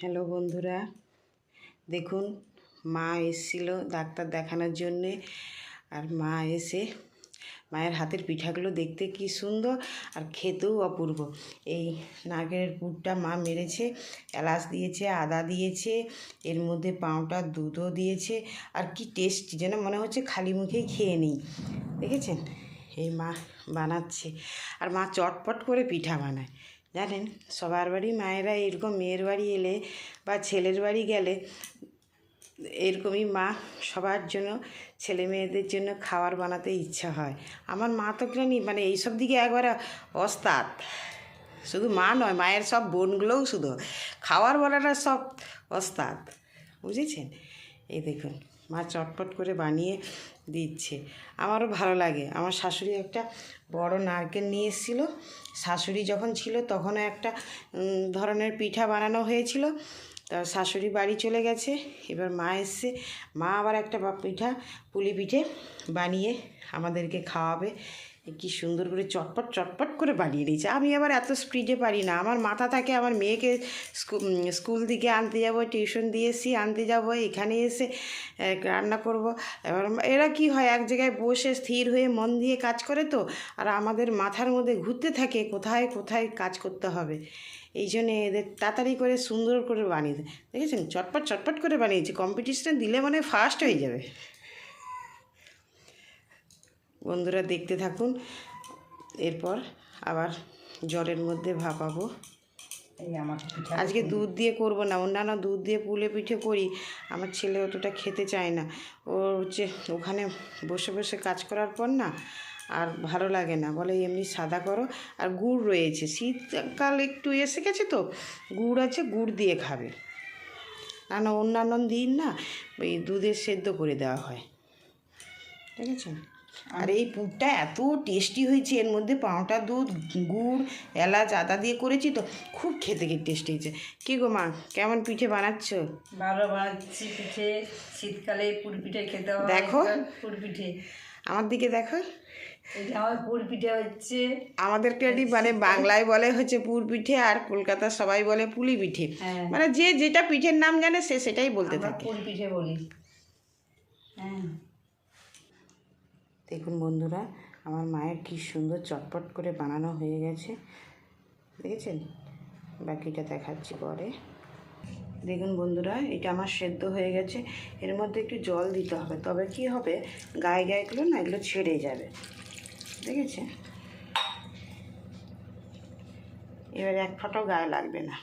Hello বন্ধুরা, দেখুন মা এসেছিল ডাক্তার দেখানোর জন্যে, আর মা এসে মায়ের হাতের পিঠাগুলো দেখতে কি সুন্দর আর খেতেও অপূর্ব। এই নারকেলের পুরটা মা মেরেছে, এলাচ দিয়েছে, আদা দিয়েছে, এর মধ্যে পাউডার, দুধও দিয়েছে, আর কি টেস্ট যেন মনে হচ্ছে খালি মুখেই খেয়ে নিই। দেখেছেন? এই মা বানাচ্ছে, আর মা চটপট করে পিঠা বানায়। জানেন, সবার বাড়ি মায়েরা এরকম মেয়ের বাড়ি এলে বা ছেলের বাড়ি গেলে এরকমই মা সবার জন্য, ছেলে মেয়েদের জন্য খাবার বানাতে ইচ্ছা হয়। আমার মা তো জানি মানে এইসব দিকে একবারে ওস্তাদ। শুধু মা নয়, মায়ের সব বোনগুলোও শুধু। খাওয়ার বলাটা সব ওস্তাদ। বুঝেছেন? এই দেখুন। মা চটপট করে বানিয়ে দিচ্ছে। আমারও ভালো লাগে। আমার শাশুড়ি একটা বড় নারকেল নিয়ে এসেছিল। শাশুড়ি যখন ছিল তখনও একটা ধরনের পিঠা বানানো হয়েছিল। তা শাশুড়ি বাড়ি চলে গেছে। এবার মা এসছে। মা আবার একটা পিঠা, পুলি পিঠে বানিয়ে আমাদেরকে খাওয়াবে। কি সুন্দর করে চটপট চটপট করে বানিয়ে নিয়েছে আমি আবার এত স্পিডে পারি না। আমার মাথা থাকে, আমার মেয়েকে স্কুল থেকে আনতে যাব টিউশন দিয়ে এসি আনতে যাব, এখানে এসে রান্না করব। এবার এরা কি হয়, এক জায়গায় বসে স্থির হয়ে মন দিয়ে কাজ করে তো, আর আমাদের মাথার মধ্যে ঘুরতে থাকে, কোথায় কোথায় কাজ করতে হবে। এই জন্যে এদের তাড়াতাড়ি করে সুন্দর করে বানিয়ে দেখেছেন? চটপট চটপট করে বানিয়েছে। কম্পিটিশনে দিলে মানে ফার্স্ট হয়ে যাবে। বন্ধুরা দেখতে থাকুন। এরপর আবার জলের মধ্যে ভাপাবো। এই আমার আজকে দুধ দিয়ে করব না। অন্যান্য দুধ দিয়ে পুলে পিঠে করি। আমার ছেলে অতটা খেতে চায় না। ও হচ্ছে ওখানে বসে বসে কাজ করার পর না আর ভালো লাগে না। বলে এমনি সাদা করো। আর গুড় রয়েছে। শীতকাল একটু এসে গেছে তো। গুড় আছে গুড় দিয়ে খাবে। না না অন্যান্য দিন না ওই দুধের সেদ্ধ করে দেওয়া হয়। ঠিক আছে? আর এই পুরটা এত টেস্টি হয়েছে এর মধ্যে পাউটা দুধ গুড় এলাচ আদা দিয়ে করেছি তো খুব খেতে খেতে টেস্টি হয়েছে। কী গো মা কেমন পিঠে বানাচ্ছ? ভালো বানাচ্ছি পিঠে শীতকালে পুর পিঠে খেতে হয় দেখো। পুর পিঠে। আমার দিকে দেখো। পিঠে হচ্ছে। আমাদের মানে বাংলায় বলে হচ্ছে পুর পিঠে আর কলকাতার সবাই বলে পুলি পিঠে। হ্যাঁ। মানে যে যেটা পিঠের নাম জানে সে সেটাই বলতে থাকে। পুর পিঠে বলি। হ্যাঁ। দেখুন বন্ধুরা, আমার মায়ের কি সুন্দর চটপট করে বানানো হয়ে গেছে। দেখেছেন? বাকিটা দেখাচ্ছি পরে। দেখুন বন্ধুরা, এটা আমার সেদ্ধ হয়ে গেছে। এর মধ্যে একটু জল দিতে হবে। তবে কি হবে? গায়ে গায়েগুলো না, এগুলো ছেড়ে যাবে। দেখেছে এবার এক ফোঁটাও গায়ে লাগবে না।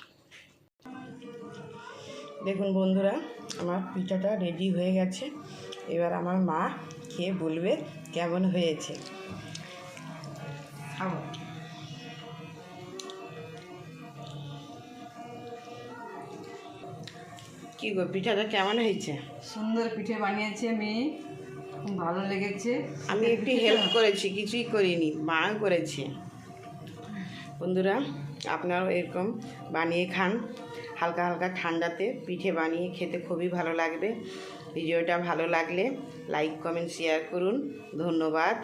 দেখুন বন্ধুরা, আমার পিঠাটা রেডি হয়ে গেছে। এবার আমার মা খেয়ে বলবে কেমন হয়েছে। খাব। কি গো পিঠাটা কেমন হয়েছে? সুন্দর পিঠে বানিয়েছে মেয়ে খুব ভালো লেগেছে। আমি একটু হেল্প করেছি কিছুই করিনি মা করেছে। বন্ধুরা আপনারাও এরকম বানিয়ে খান। হালকা হালকা ঠান্ডাতে পিঠে বানিয়ে খেতে খুবই ভালো লাগবে। ভিডিওটা ভালো লাগলে লাইক কমেন্ট শেয়ার করুন। ধন্যবাদ।